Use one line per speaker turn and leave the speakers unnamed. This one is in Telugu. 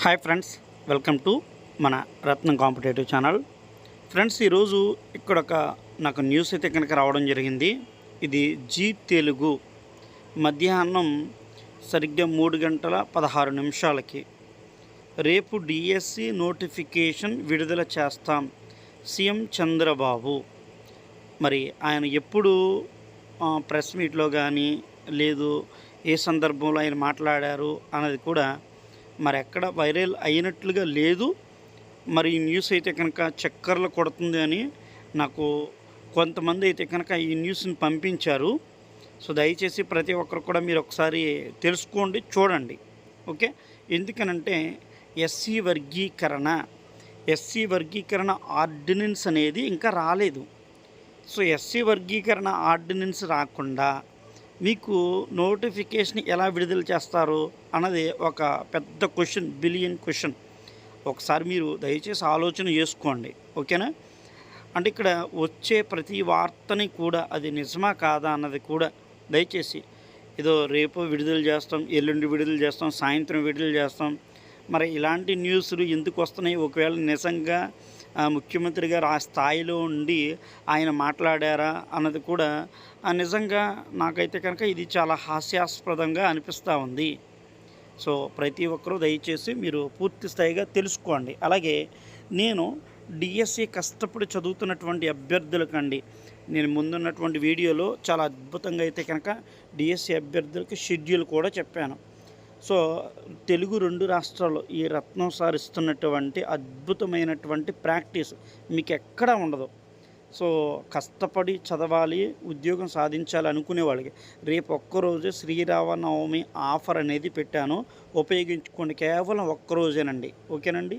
హాయ్ ఫ్రెండ్స్ వెల్కమ్ టు మన రత్నం కాంపిటేటివ్ ఛానల్. ఫ్రెండ్స్ ఈరోజు ఇక్కడ ఒక నాకు న్యూస్ అయితే కనుక రావడం జరిగింది. ఇది జీ తెలుగు. మధ్యాహ్నం సరిగ్గా మూడు గంటల పదహారు నిమిషాలకి. రేపు డిఎస్సి నోటిఫికేషన్ విడుదల చేస్తాం సీఎం చంద్రబాబు. మరి ఆయన ఎప్పుడు ప్రెస్ మీట్లో కానీ లేదు ఏ సందర్భంలో ఆయన మాట్లాడారు అన్నది కూడా మరి ఎక్కడ వైరల్ అయినట్లుగా లేదు. మరి ఈ న్యూస్ అయితే కనుక చక్కర్లు కొడుతుంది అని నాకు కొంతమంది అయితే కనుక ఈ న్యూస్ని పంపించారు. సో దయచేసి ప్రతి ఒక్కరు కూడా మీరు ఒకసారి తెలుసుకోండి చూడండి. ఓకే? ఎందుకనంటే ఎస్సీ వర్గీకరణ ఎస్సీ వర్గీకరణ ఆర్డినెన్స్ అనేది ఇంకా రాలేదు. సో ఎస్సీ వర్గీకరణ ఆర్డినెన్స్ రాకుండా మీకు నోటిఫికేషన్ ఎలా విడుదల చేస్తారు అన్నది ఒక పెద్ద క్వశ్చన్ బిలియన్ క్వశ్చన్. ఒకసారి మీరు దయచేసి ఆలోచన చేసుకోండి ఓకేనా? అంటే ఇక్కడ వచ్చే ప్రతి వార్తని కూడా అది నిజమా కాదా అన్నది కూడా దయచేసి ఏదో రేపు విడుదల చేస్తాం ఎల్లుండి విడుదల చేస్తాం సాయంత్రం విడుదల చేస్తాం. మరి ఇలాంటి న్యూస్లు ఎందుకు వస్తున్నాయి? ఒకవేళ నిజంగా ముఖ్యమంత్రి గారు ఆ స్థాయిలో ఉండి ఆయన మాట్లాడారా అన్నది కూడా నిజంగా నాకైతే కనుక ఇది చాలా హాస్యాస్పదంగా అనిపిస్తూ ఉంది. సో ప్రతి ఒక్కరూ దయచేసి మీరు పూర్తి స్థాయిగా తెలుసుకోండి. అలాగే నేను డిఎస్సి కష్టపడి చదువుతున్నటువంటి అభ్యర్థులకండి. నేను ముందున్నటువంటి వీడియోలో చాలా అద్భుతంగా అయితే కనుక డిఎస్సి అభ్యర్థులకి షెడ్యూల్ కూడా చెప్పాను. సో తెలుగు రెండు రాష్ట్రాలు ఈ రత్నం సారిస్తున్నటువంటి అద్భుతమైనటువంటి ప్రాక్టీస్ మీకు ఎక్కడా ఉండదు. సో కష్టపడి చదవాలి ఉద్యోగం సాధించాలి అనుకునే వాళ్ళకి రేపు ఒక్కరోజు శ్రీరామనవమి ఆఫర్ అనేది పెట్టాను. ఉపయోగించుకోండి కేవలం ఒక్కరోజేనండి. ఓకేనండి?